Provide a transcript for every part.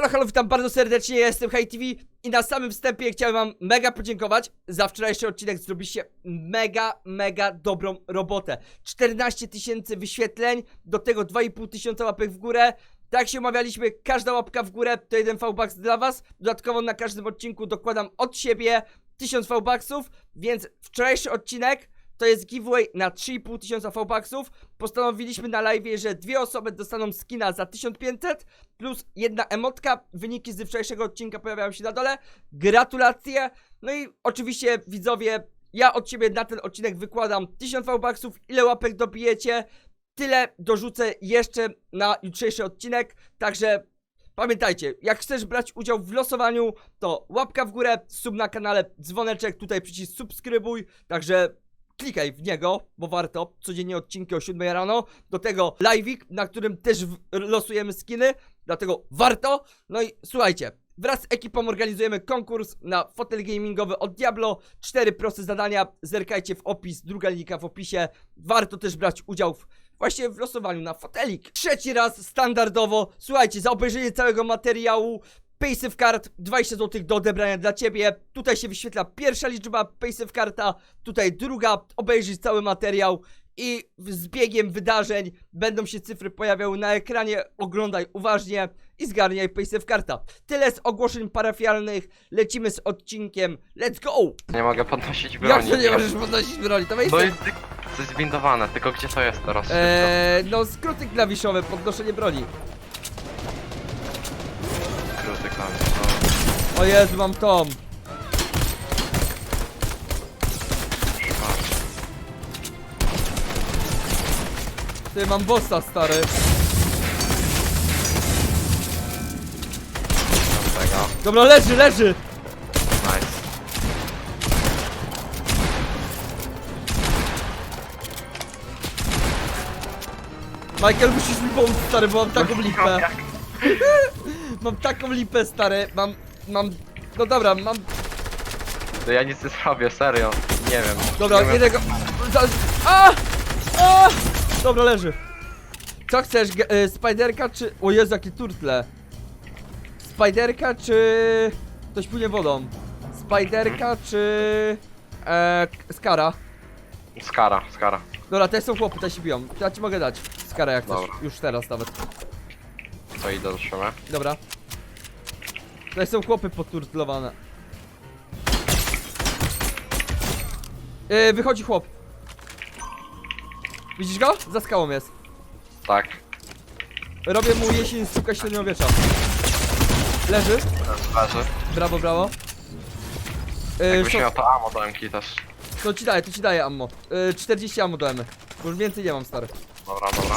Halo, halo, witam bardzo serdecznie, ja jestem HeyTV i na samym wstępie chciałem wam mega podziękować za wczorajszy odcinek, zrobiliście mega, mega dobrą robotę. 14 tysięcy wyświetleń, do tego 2,5 tysiąca łapek w górę. Tak się umawialiśmy, każda łapka w górę to jeden V-Bucks dla was. Dodatkowo na każdym odcinku dokładam od siebie 1000 V-Bucksów, więc wczorajszy odcinek to jest giveaway na 3,5 tysiąca V-Bucksów. Postanowiliśmy na live, że dwie osoby dostaną skina za 1500 plus jedna emotka. Wyniki z wczorajszego odcinka pojawiają się na dole. Gratulacje. No i oczywiście widzowie, ja od ciebie na ten odcinek wykładam 1000 V-Bucksów. Ile łapek dobijecie? Tyle dorzucę jeszcze na jutrzejszy odcinek. Także pamiętajcie, jak chcesz brać udział w losowaniu, to łapka w górę, sub na kanale, dzwoneczek, tutaj przycisk subskrybuj. Także klikaj w niego, bo warto. Codziennie odcinki o 7 rano. Do tego live'ik, na którym też losujemy skiny. Dlatego warto. No i słuchajcie. Wraz z ekipą organizujemy konkurs na fotel gamingowy od Diablo. Cztery proste zadania. Zerkajcie w opis, druga linka w opisie. Warto też brać udział w właśnie w losowaniu na fotelik. Trzeci raz standardowo. Słuchajcie, za obejrzenie całego materiału Paysafe Card 20 zł do odebrania dla ciebie. Tutaj się wyświetla pierwsza liczba Paysafe Karta, tutaj druga. Obejrzyj cały materiał i z biegiem wydarzeń będą się cyfry pojawiały na ekranie. Oglądaj uważnie i zgarniaj Paysafe Karta. Tyle z ogłoszeń parafialnych. Lecimy z odcinkiem. Let's go! Nie mogę podnosić Jak broni. to nie możesz podnosić broni? To jest ty- coś zbindowane, tylko gdzie to jest teraz? Eee, no skróty klawiszowe, podnoszenie broni. Skróty klawisz. O Jezu, mam tom. Ty, mam bossa, stary. Tego. Dobra, leży, leży! Nice. Michael, musisz mi pomóc, stary, bo mam taką lipę. Jak? Mam taką lipę, stary. Mam, mam... No dobra, mam... To ja nic nie zrobię, serio. Nie wiem. Dobra, nie wiem. jednego... Za... A! A! Dobra, leży. Co chcesz, ge- y, spiderka czy... O Jezu, jakie turtle. Spiderka czy... Ktoś płynie wodą. Spiderka czy... E, skara. Skara, skara. Dobra, te są chłopy, te się biją. Ja ci mogę dać. Skara jak chcesz. Dobra. Już teraz nawet. To idę do. Dobra. Tutaj są chłopy poturtlowane. Yy, wychodzi chłop. Widzisz go? Za skałą jest. Tak. Robię mu jesień suka średniowiecza. Leży. Leży. Brawo, brawo. Yy, Jakbyś miał to ammo do MK też. to ci daję, to ci daję ammo. Yy, 40 ammo dajemy. Już więcej nie mam, stary. Dobra, dobra.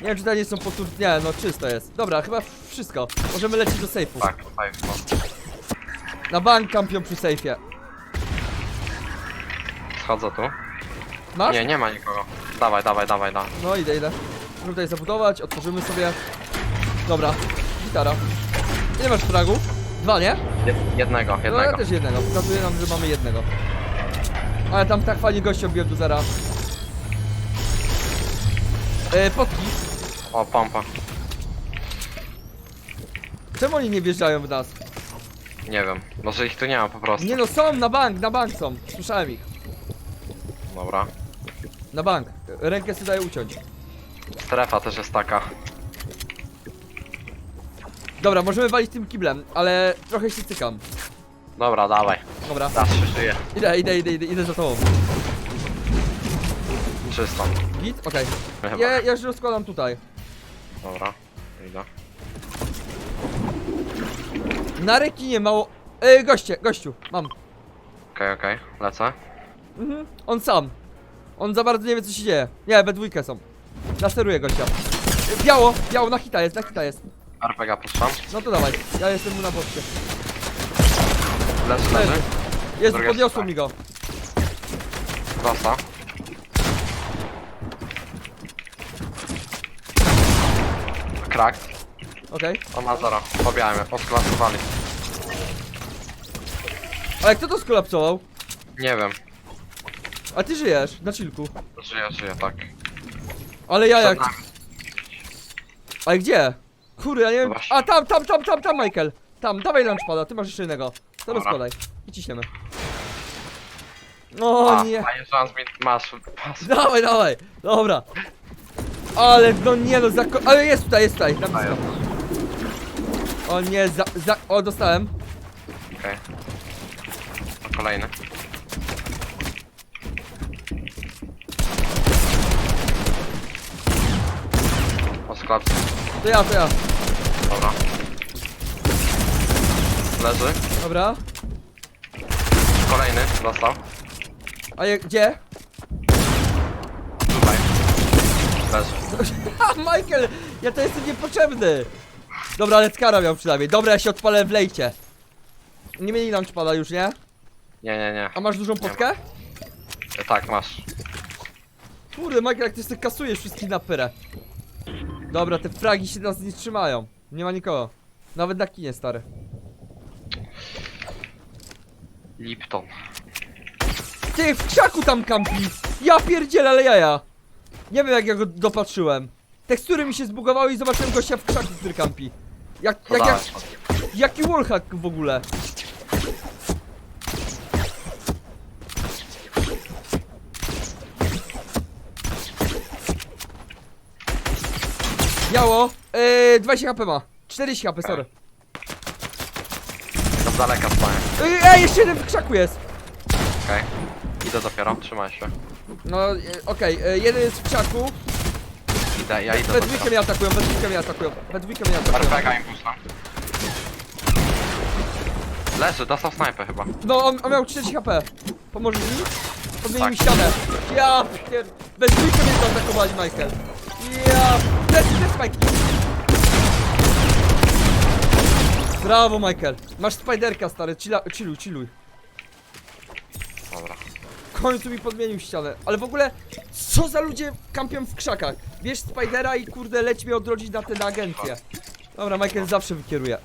Nie wiem, czy tutaj nie są poturt... Nie, no czysto jest. Dobra, chyba wszystko. Możemy lecieć do sejfu. Tak, tutaj no. Na bank kampion przy sejfie. Schodzę tu. Masz? Nie, nie ma nikogo. Dawaj, dawaj, dawaj, dawaj. No idę, idę. Możemy tutaj zabudować, otworzymy sobie. Dobra, gitara. Ile masz fragów? Dwa, nie? Jed jednego, No ja jednego. też jednego. Pokazuje nam, że mamy jednego. Ale tam tak fajnie gościa obiłem do zera. E, potki. O, pompa. Czemu oni nie wjeżdżają w nas? Nie wiem. Może ich tu nie ma po prostu. Nie no, są na bank, na bank są. Słyszałem ich. Dobra. Na bank. Rękę sobie daję uciąć. Strefa też jest taka. Dobra, możemy walić tym kiblem, ale trochę się cykam. Dobra, dawaj. Dobra, Raz się żyje. idę, idę, idę, idę, idę za tobą. Czysto. Git? Okej. Chyba. Ja, ja już rozkładam tutaj. Dobra. Idę. Na rekinie mało... Ej, goście, gościu, mam. Okej, okej. Lecę. Mhm, on sam. On za bardzo nie wie co się dzieje. Nie, we dwójkę są. Nasteruję gościa. Biało, biało, na hita jest, na hita jest. RPG puszczam. No to dawaj, ja jestem mu na boście. Leży, leży. Jest, Druga podniosło strona. mi go. Prosta. Krak. Okej. On ma zero. Odklasowali. Ale kto to skolapsował? Nie wiem. A ty żyjesz, na chillku. Żyje, żyje, tak. Ale ja jak... Ale gdzie? Kurde, ja nie wiem. Właśnie. A tam, tam, tam, tam, tam, Michael. Tam, dawaj lunchpada, ty masz jeszcze jednego. To Dobra. rozkładaj. I ciśniemy. O A, nie. A jeżeli mi masz pas. Dawaj, dawaj. Dobra. Ale no nie no, zako... Ale jest tutaj, jest tutaj. Na blisko. O nie, za, za... O, dostałem. Okej. Kolejny. O sklepce. To ja, to ja. Dobra. Leży. Dobra. Kolejny. Dostał. A je, gdzie? Tutaj. Ha, Michael! Ja to jestem niepotrzebny! Dobra, ale skara miał przynajmniej. Dobra, ja się odpalę w lejcie. Nie mieli launchpada już, nie? Nie, nie, nie. A masz dużą potkę? E, Tak, masz. Kurde, Michael, jak ty sobie kasujesz wszystkich na pyrę. Dobra, te fragi się nas nie trzymają. Nie ma nikogo. Nawet na kinie, stary. Lipton. Ty, w krzaku tam kampi! Ja pierdzielę, ale jaja! Nie wiem, jak ja go dopatrzyłem. Tekstury mi się zbugowały i zobaczyłem gościa w krzaku, który kampi. Jak, To jak, jak, jaki wallhack w ogóle? Biało, yy, 20 HP ma. 40 HP, sorry. To z daleka. Ej, ej, jeszcze jeden w krzaku jest. Okej. Idę dopiero, trzymaj się. No, yy, okej, yy, jeden jest w krzaku. Idę, ja idę We dwójkę dopiero. mnie atakują, we dwójkę mnie atakują. We dwójkę mnie atakują. Perfeka impulsa. Leży, dostał snajpę chyba. No, on, on miał 40 HP. Pomoże mi? Podmienił Tak. mi ścianę. Ja pier... Bez dwójkę mnie zaatakowali, Michael. Ja... Plecy, plecy, Mike. Brawo, Michael. Masz spiderka, stary. Chilla, chilluj, chilluj. Dobra. Końcu mi podmienił ścianę. Ale w ogóle, co za ludzie kampią w krzakach? Bierz spidera i kurde, leć mnie odrodzić na tę agencję. Dobra, Michael zawsze wykieruje.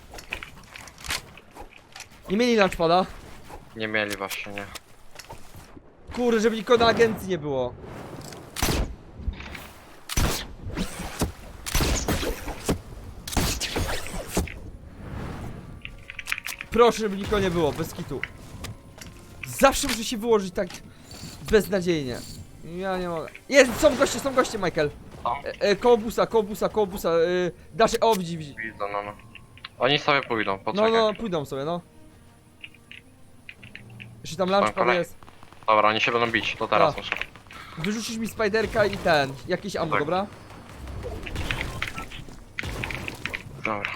Nie mieli lunchpada. Nie mieli właśnie, nie. Kurde, żeby nikogo na agencji nie było. Proszę, żeby nikogo nie było, bez kitu. Zawsze muszę się wyłożyć tak beznadziejnie. Ja nie mogę. Jest, są goście, są goście, Michael. Są? E, e, koło busa, koło busa, koło busa. E, dasz, o, widzi, widzi. Widzę, no, no. Oni sobie pójdą, No, poczekaj. no, pójdą sobie, no. Jeszcze tam lunchpad kolej- jest. Dobra, oni się będą bić, to teraz A. muszę. Wyrzucisz mi spiderka i ten, jakieś ammo, Tak. dobra? Dobra.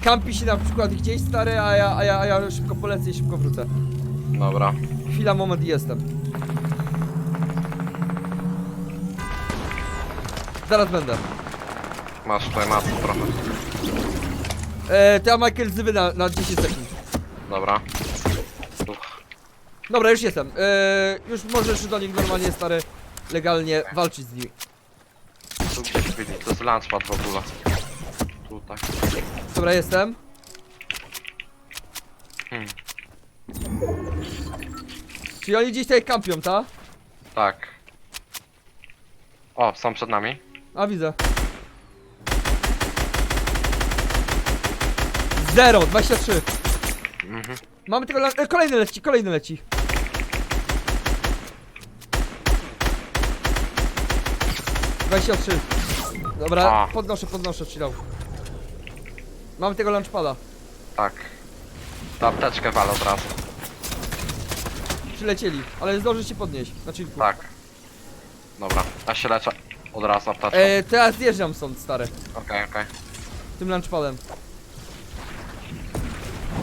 Skampi się na przykład gdzieś stary, a ja, a ja, a ja szybko polecę i szybko wrócę. Dobra. Chwila, moment i jestem. Zaraz będę. Masz tutaj masę trochę. E, to ja Michael zwy na, na 10 sekund. Dobra. Uch. Dobra, już jestem. E, już możesz do nich normalnie stary, legalnie walczyć z nimi. Tu gdzieś byli, to jest lunchpad w ogóle. Tutaj. Dobra, jestem. Hmm. Czyli oni gdzieś tutaj kampią, ta? Tak. O, są przed nami. A widzę. Zero, 23. Mhm. Mamy tego. la- E, kolejny leci, kolejny leci. Dwadzieścia trzy. Dobra, A. podnoszę, podnoszę, chillał. Mamy tego lunchpada. Tak. Ta apteczkę walę od razu. Przylecieli, ale zdąży się podnieść. Na chillku. Tak. Dobra. Ja się leczę od razu apteczką. E, teraz zjeżdżam stąd, stary. Okej, okej. Tym lunchpadem.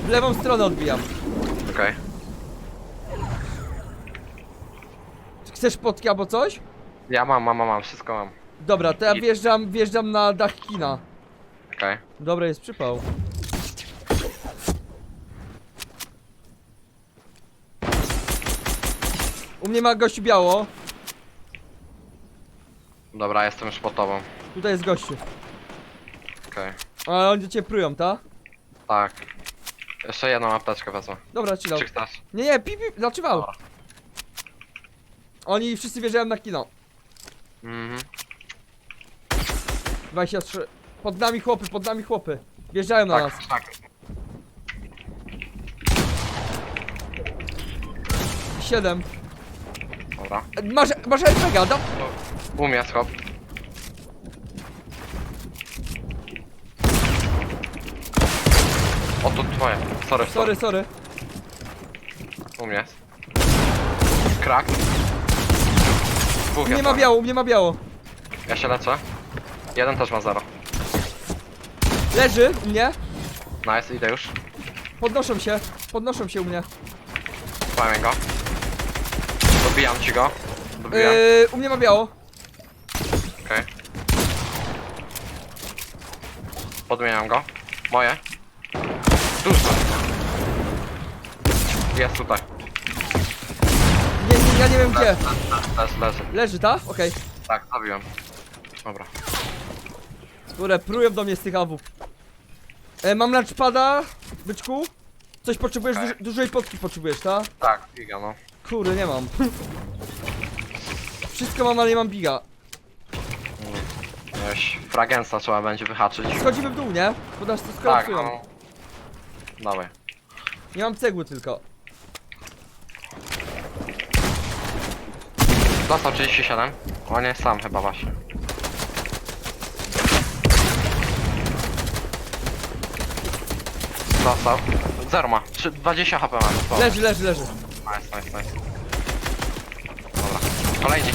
W lewą stronę odbijam. Okej. Chcesz potki albo coś? Ja mam, mam, mam, mam, wszystko mam. Dobra, to ja wjeżdżam, wjeżdżam na dach kina. Okej. Dobra, jest przypał. U mnie ma gościu biało. Dobra, jestem już pod tobą. Tutaj jest gościu. Okej. Ale oni do ciebie prują, ta? Tak. Jeszcze jedną apteczkę wezmę. Dobra, chillał. Czy chcesz? Nie, nie, pi, pi, znaczy. Dobra. Oni wszyscy wjeżdżają na kino. Mhm. 23. Pod nami chłopy, pod nami chłopy. Wjeżdżają na nas. Tak, tak. Siedem. Dobra. E, Masz, masz RPG, da? Umie schop. O, to twoje. Sorry, Sorry, sorry. Umie. Krak. Dwóch Nie jest ma tam. biało, nie ma biało. Ja się lecę. Jeden też ma zero. Leży u mnie. Nice, idę już. Podnoszą się, podnoszą się u mnie. Pamię go. Dobijam ci go. Dobijam. Yy, u mnie ma biało. Okej. Podmieniam go. Moje. Dużo. Jest tutaj. Nie, nie, ja nie wiem gdzie. Leży, leży. Leży, ta? Okej. Tak, zabiłem. Dobra. Które prują do mnie z tych awów. E, mam lunchpada, byczku. Coś potrzebujesz, Okej. duż, dużej potki potrzebujesz, ta? Tak, giga no. Kurde, nie mam. Wszystko mam, ale nie mam biga. Jakiegoś fragensa trzeba będzie wyhaczyć. Schodzimy w dół, nie? Bo nas to Tak, skolapsują. no. Dawaj. Nie mam cegły tylko. Dostał 37. On jest sam chyba właśnie. Dostał. Zero ma. Trzy- 20 HP ma. Dostał. Leży, leży, leży. Nice, nice, nice. Dobra. Kolejni.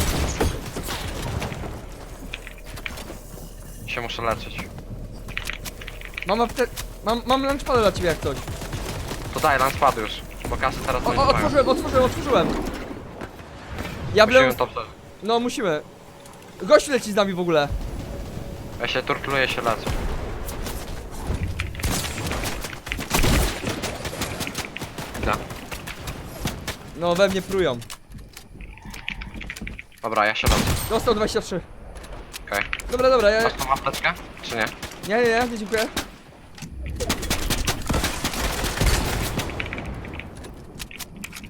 Się muszę leczyć. Mam apte... Mam, mam lunchpada dla ciebie jak coś. To daj, lance padł już. Bo kasy teraz O, nie o, mają. otworzyłem, otworzyłem, otworzyłem. Ja Musimy to przeżyć. No, musimy. Gość leci z nami w ogóle. Ja się turtluję, się lecę. No, we mnie prują. Dobra, ja lecę. Dostał 23. Okej. Dobra, dobra, ja... Masz tą apteczkę? Czy nie? Nie, nie, nie, nie dziękuję.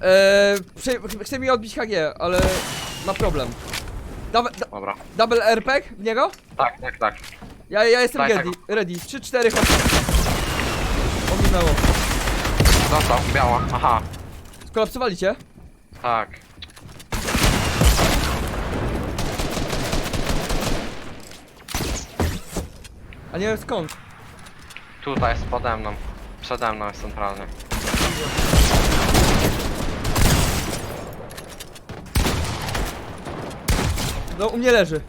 Eee, prze- chce mi odbić HG, ale ma problem. Double, da, Dobra. double RPG w niego? Tak, tak, tak. Ja, ja jestem Daj ready, ready. 3-4 hop. Ominęło. Dostał, biała. Aha. Skolapsowali cię? Tak. A nie wiem skąd. Tutaj jest pode mną. Przede mną jest centralnie. No, u mnie leży.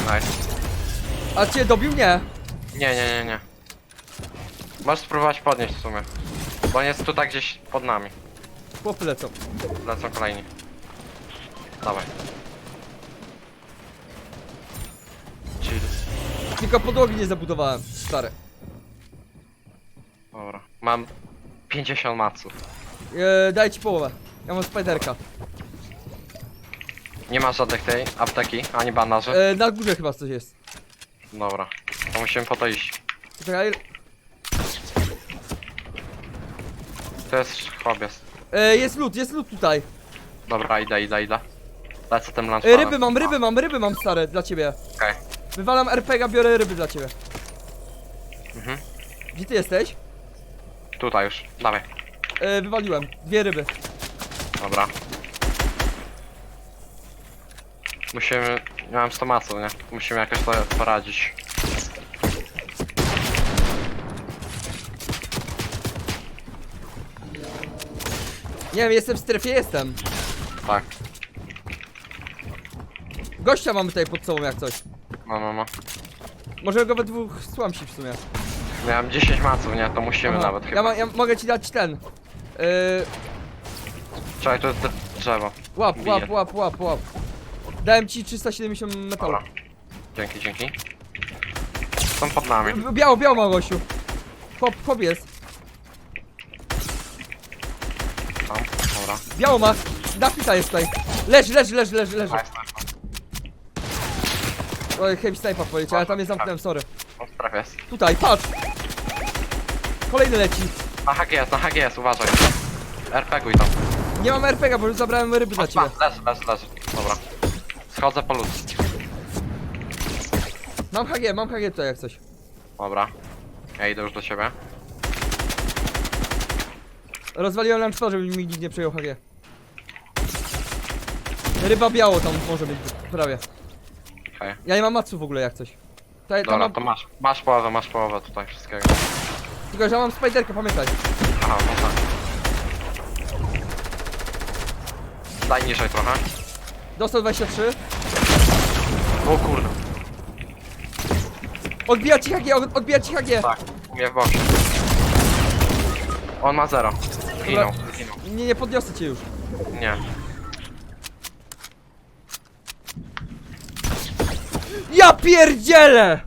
Nice. A cię dobił? Nie. Nie, nie, nie, nie. Możesz spróbować podnieść w sumie. Bo on jest tutaj gdzieś pod nami. Chłopy lecą. Lecą kolejni. Dawaj. Chill. Tylko podłogi nie zabudowałem, stary. Dobra. Mam 50 maców. Eee, daj ci połowę. Ja mam spiderka. Nie ma żadnych tej apteki, ani bandaży. Eee, na górze chyba coś jest. Dobra. To musimy po to iść. Czekaj. To jest chłopiec. Eee, jest lód, jest lód tutaj. Dobra, idę, idę, idę. Lecę tym Eee, ryby mam, ryby mam, ryby mam stare dla ciebie. Okej. Wywalam RPG, biorę ryby dla ciebie. Mhm. Gdzie ty jesteś? Tutaj już. Dawaj. Eee, wywaliłem. Dwie ryby. Dobra. Musimy... Nie mam 100 maców, nie? Musimy jakoś sobie poradzić. Nie wiem, jestem w strefie, jestem. Tak. Gościa mamy tutaj pod sobą jak coś. No, no, no. Możemy go we dwóch słamsić w sumie. Miałem 10 maców, nie? To musimy Aha. nawet chyba. Ja, ma, ja mogę ci dać ten. Eee, Czekaj, to jest dr- drzewo. łap, Bije. łap, łap, łap, łap. Dałem ci 370 metalu. Dobra. Dzięki, dzięki. Są pod nami. B- Biało, biało ma gościu. Hop, hop jest. Tam. Dobra. Biało ma. Napita jest tutaj. Leży, leży, leży, leży, leży. Nice, nice. Oj, heavy sniper poleciał, ale tam jest zamknąłem, sorry. On jest. Tutaj, patrz. Kolejny leci. Na HG jest, na HG jest, uważaj. RPGuj tam. Nie mam RPG, bo już zabrałem ryby dla ciebie. Leży, leży, leży. Dobra. Schodzę po lód. Mam HG, mam HG tutaj jak coś. Dobra. Ja idę już do ciebie. Rozwaliłem nam żeby mi nikt nie przejął HG. Ryba biało tam może być prawie. Okej. Ja nie mam macu w ogóle jak coś. To Dobra, mam, to masz. Masz połowę, masz połowę tutaj wszystkiego. Tylko, że ja mam spiderkę, pamiętaj. Aha, no tak. Daj niżej trochę. Dostał 23. O kurde. Odbija ci HG, od- odbija ci HG. Tak, u mnie w boksie. On ma zero. Zginął, zginął. Nie, nie podniosę cię już. Nie. Ja pierdzielę!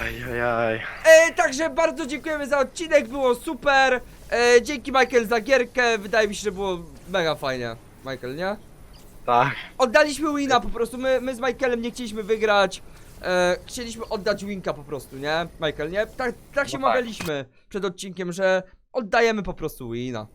Ojajaj. E, także bardzo dziękujemy za odcinek, było super. E, dzięki Michael za gierkę, wydaje mi się, że było mega fajnie. Michael, nie? Tak. Oddaliśmy wina po prostu, my, my z Michaelem nie chcieliśmy wygrać. E, chcieliśmy oddać winka po prostu, nie? Michael, nie? Tak, tak się No tak. mawialiśmy przed odcinkiem, że oddajemy po prostu wina.